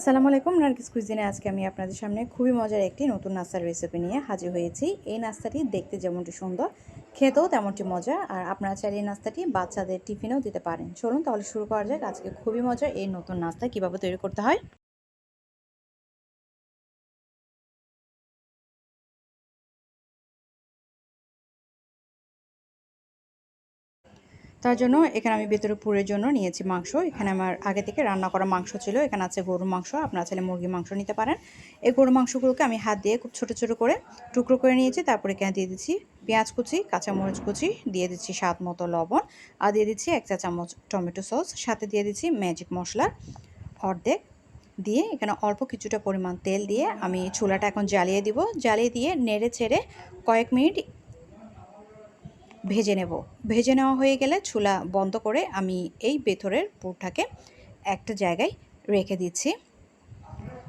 আসসালামু আলাইকুম, নার্গিস কুইজিনে আজকে আমি আপনাদের সামনে খুবই মজার একটি নতুন নাস্তার রেসিপি নিয়ে হাজির হয়েছি। এই নাস্তাটি দেখতে যেমনটি সুন্দর, খেতেও তেমনটি মজা আর আপনারা চাইলে এই নাস্তাটি বাচ্চাদের টিফিনেও দিতে পারেন। চলুন তাহলে শুরু করা যাক আজকে খুবই মজার এই নতুন নাস্তা কীভাবে তৈরি করতে হয়। তার জন্য এখানে আমি ভেতরে পুরের জন্য নিয়েছি মাংস। এখানে আমার আগে থেকে রান্না করা মাংস ছিল। এখানে আছে গরুর মাংস। আপনারা চাইলে মুরগির মাংস নিতে পারেন। এই গরুর মাংসগুলোকে আমি হাত দিয়ে খুব ছোটো ছোটো করে টুকরো করে নিয়েছি। তারপরে এখানে দিয়ে দিচ্ছি পেঁয়াজ কুচি, কাঁচামরিচ কুচি, দিয়ে দিচ্ছি স্বাদ মতো লবণ, আর দিয়ে দিচ্ছি এক চা চামচ টমেটো সস, সাথে দিয়ে দিচ্ছি ম্যাজিক মশলা, অর্ধেক। দিয়ে এখানে অল্প কিছুটা পরিমাণ তেল দিয়ে আমি চুলাটা এখন জ্বালিয়ে দিব। জ্বালিয়ে দিয়ে নেড়ে ছেড়ে কয়েক মিনিট ভেজে নেব। ভেজে নেওয়া হয়ে গেলে চুলা বন্ধ করে আমি এই বেথরের পুরটাকে একটা জায়গায় রেখে দিচ্ছি।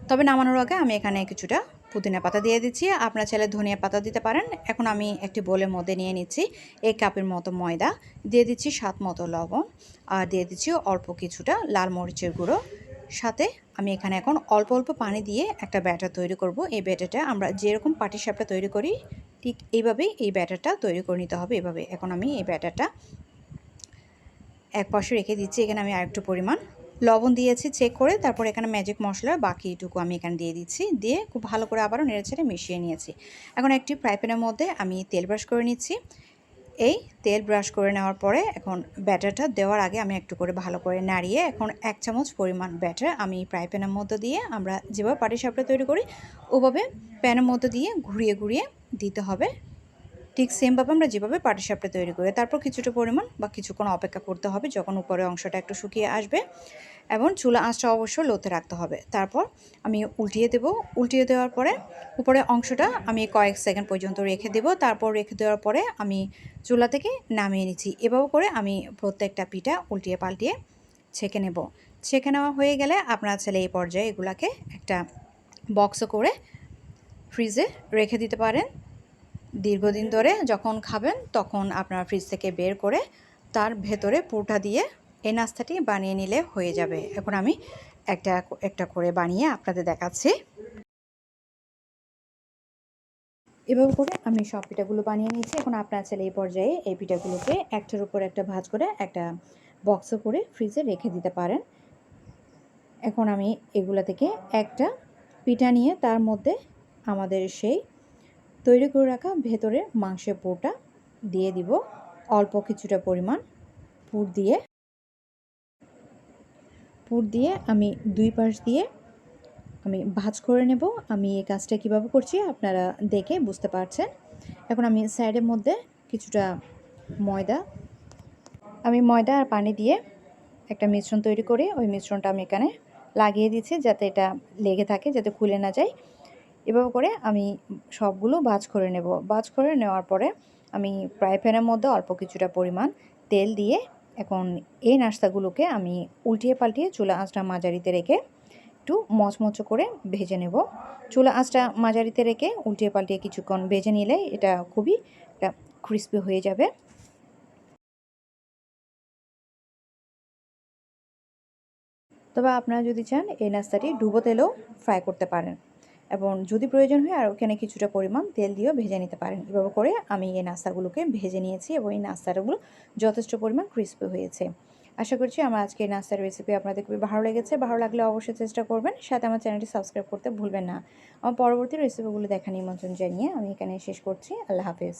তবে নামানোর আগে আমি এখানে কিছুটা পুদিনা পাতা দিয়ে দিচ্ছি। আপনার ছেলে ধনিয়া পাতা দিতে পারেন। এখন আমি একটি বোলের মধ্যে নিয়ে নিচ্ছি। এক কাপের মতো ময়দা, দিয়ে দিচ্ছি স্বাদ মতো লবণ, আর দিয়ে দিচ্ছি অল্প কিছুটা লাল মরিচের গুঁড়ো সাথে আমি এখানে এখন অল্প অল্প পানি দিয়ে একটা ব্যাটার তৈরি করব। এই ব্যাটারটা আমরা যেরকম পাটি সাপটা তৈরি করি, ঠিক এইভাবেই এই ব্যাটারটা তৈরি করে নিতে হবে এভাবে। এখন আমি এই ব্যাটারটা এক পাশে রেখে দিচ্ছি। এখানে আমি আরেকটু পরিমাণ লবণ দিয়েছি চেক করে, তারপর এখানে ম্যাজিক মশলার বাকিটুকু আমি এখানে দিয়ে দিচ্ছি। দিয়ে খুব ভালো করে আবারও নেড়ে ছেড়ে মিশিয়ে নিয়েছি। এখন একটি ফ্রাই প্যানের মধ্যে আমি তেল ব্রাশ করে নিচ্ছি। এই তেল ব্রাশ করে নেওয়ার পরে এখন ব্যাটারটা দেওয়ার আগে আমি একটু করে ভালো করে নাড়িয়ে এখন এক চামচ পরিমাণ ব্যাটার আমি প্রায় প্যানের মধ্যে দিয়ে আমরা যেভাবে পাটি সাপটা তৈরি করি, ওভাবে প্যানের মধ্যে দিয়ে ঘুরিয়ে ঘুরিয়ে দিতে হবে। ঠিক সেমভাবে আমরা যেভাবে পাটিসাপটা তৈরি করি, তারপর কিছুটা পরিমাণ বা কিছুক্ষণ অপেক্ষা করতে হবে যখন উপরে অংশটা একটু শুকিয়ে আসবে। এবং চুলা আঁচটা অবশ্য লোতে রাখতে হবে। তারপর আমি উল্টিয়ে দেব। উল্টিয়ে দেওয়ার পরে উপরে অংশটা আমি কয়েক সেকেন্ড পর্যন্ত রেখে দেব। তারপর রেখে দেওয়ার পরে আমি চুলা থেকে নামিয়ে নিচ্ছি। এভাবে করে আমি প্রত্যেকটা পিঠা উল্টিয়ে পাল্টিয়ে ছেঁকে নেব। ছেঁকে নেওয়া হয়ে গেলে আপনার ছেলে এই পর্যায়ে এগুলাকে একটা বক্স করে ফ্রিজে রেখে দিতে পারেন। দীর্ঘদিন ধরে যখন খাবেন তখন আপনার ফ্রিজ থেকে বের করে তার ভেতরে পুরটা দিয়ে এই নাস্তাটি বানিয়ে নিলে হয়ে যাবে। এখন আমি একটা একটা করে বানিয়ে আপনাদের দেখাচ্ছি। এভাবে করে আমি সব পিঠাগুলো বানিয়ে নিয়েছি। এখন আপনার ছেলে এই পর্যায়ে এই পিঠাগুলোকে একটার উপর একটা ভাজ করে একটা বক্সে করে ফ্রিজে রেখে দিতে পারেন। এখন আমি এগুলা থেকে একটা পিঠা নিয়ে তার মধ্যে আমাদের সেই তৈরি করে রাখা ভেতরের মাংসের পোটা দিয়ে দিব। অল্প কিছুটা পরিমাণ পুর দিয়ে পুর দিয়ে আমি দুই পাশ দিয়ে আমি ভাজ করে নেব। আমি এই কাজটা কীভাবে করছি আপনারা দেখে বুঝতে পারছেন। এখন আমি সাইডের মধ্যে কিছুটা ময়দা, আমি ময়দা আর পানি দিয়ে একটা মিশ্রণ তৈরি করে ওই মিশ্রণটা আমি এখানে লাগিয়ে দিচ্ছি যাতে এটা লেগে থাকে, যাতে খুলে না যায়। এভাবে করে আমি সবগুলো বাজ করে নেব। বাজ করে নেওয়ার পরে আমি ফ্রাই প্যানের মধ্যে অল্প কিছুটা পরিমাণ তেল দিয়ে এখন এই নাস্তাগুলোকে আমি উল্টিয়ে পাল্টিয়ে চুলা আঁচটা মাঝারিতে রেখে একটু মচমচো করে ভেজে নেব। চুলা আঁচটা মাঝারিতে রেখে উল্টিয়ে পাল্টিয়ে কিছুক্ষণ ভেজে নিলে এটা খুবই একটা ক্রিস্পি হয়ে যাবে। তবে আপনারা যদি চান এই নাস্তাটি ডুবো তেলেও ফ্রাই করতে পারেন। এবং যদি প্রয়োজন হয় আর ওখানে কিছুটা পরিমাণ তেল দিয়েও ভেজে নিতে পারেন। এভাবে করে আমি এই নাস্তাগুলোকে ভেজে নিয়েছি এবং এই নাস্তাগুলো যথেষ্ট পরিমাণ ক্রিস্পি হয়েছে। আশা করছি আমার আজকে নাস্তার রেসিপি আপনাদের খুবই ভালো লেগেছে। ভালো লাগলে অবশ্যই চেষ্টা করবেন। সাথে আমার চ্যানেলটি সাবস্ক্রাইব করতে ভুলবেন না। আমার পরবর্তী রেসিপিগুলো দেখা নিমন্ত্রণ জানিয়ে আমি এখানে শেষ করছি। আল্লাহ হাফেজ।